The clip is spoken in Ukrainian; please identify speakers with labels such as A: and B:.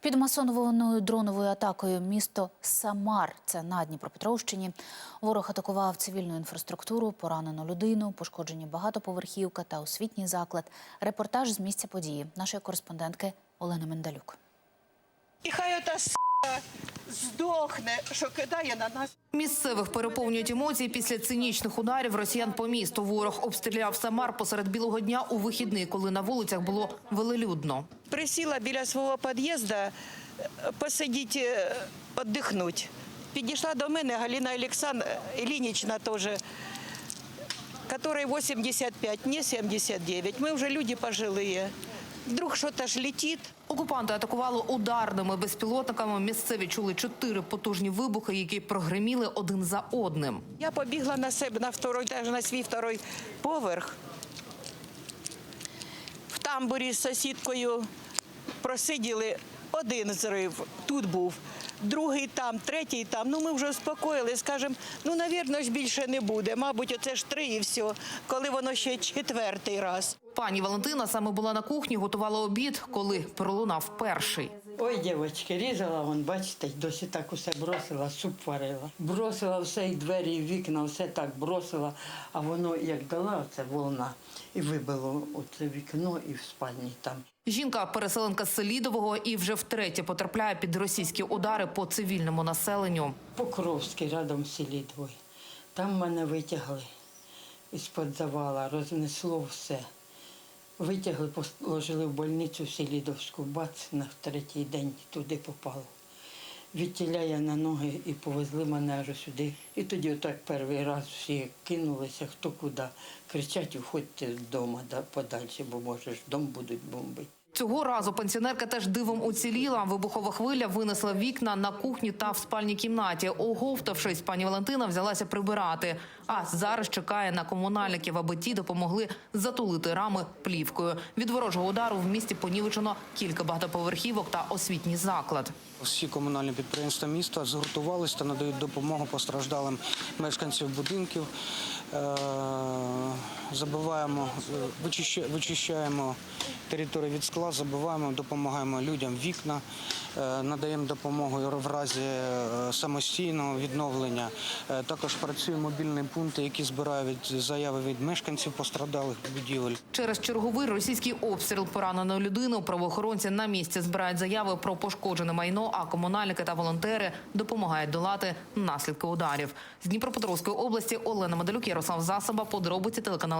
A: Під масонованою дроновою атакою місто Самар, це на Дніпропетровщині. Ворог атакував цивільну інфраструктуру, поранену людину, пошкоджені багатоповерхівка та освітній заклад. Репортаж з місця події нашої кореспондентки Олени Мендалюк.
B: І хай ота здохне, що кидає на нас.
C: Місцевих переповнюють емоції після цинічних ударів росіян по місту. Ворог обстріляв Самар посеред білого дня у вихідний, коли на вулицях було велелюдно.
B: Присіла біля свого під'їзду е, посидіти, е, віддихнути. Підійшла до мене Галина Олександр Ілінічна теж, которой 85, мне 79. Мы уже люди пожилые. Вдруг что-то ж летит.
C: Окупанти атакували ударними безпілотниками. Місцеві чули чотири потужні вибухи, які прогреміли один за одним.
B: Я побігла на себе на второй, теж на свій второй поверх. В тамбурі з сусідкою просиділи один зрив, тут був, другий там, третій там. Ну ми вже успокоїли, скажемо, ну, навірно, ж більше не буде. Мабуть, оце ж три і все, коли воно ще четвертий раз.
C: Пані Валентина саме була на кухні, готувала обід, коли пролунав перший.
D: Ой, дівчатки, різала, вон, бачите, досі так усе бросила, суп варила. Бросила все, і двері, і вікна, все так бросила, а воно як дала оце волна, і вибило оце вікно і в спальні там.
C: Жінка переселенка з Селідового і вже втретє потрапляє під російські удари по цивільному населенню.
D: Покровський рядом в селі двоє. Там мене витягли із-під завала, рознесло все. Витягли, положили в больницю в Селідовську, бац, на третій день туди попало. Відтіля я на ноги і повезли мене аж сюди. І тоді отак перший раз всі кинулися, хто куди. Кричать, виходьте з дому подальше, бо може ж дом будуть бомбити.
C: Цього разу пенсіонерка теж дивом уціліла. Вибухова хвиля винесла вікна на кухні та в спальній кімнаті. Оговтавшись, пані Валентина взялася прибирати. А зараз чекає на комунальників, аби ті допомогли затулити рами плівкою. Від ворожого удару в місті понівечено кілька багатоповерхівок та освітній заклад.
E: Всі комунальні підприємства міста згуртувалися та надають допомогу постраждалим мешканців будинків. Забиваємо, е, вичищаємо територію від скла, забиваємо, допомагаємо людям вікна, е, надаємо допомогу в разі е, самостійного відновлення. Також працює мобільний пункт, який збирає від заяви від мешканців постраждалих будівель.
C: Через черговий російський обстріл пораненої людини правоохоронці на місці збирають заяви про пошкоджене майно, а комунальники та волонтери допомагають долати наслідки ударів. З Дніпропетровської області Олена Медалюк, Ярослав Засоба, подробиці телеканал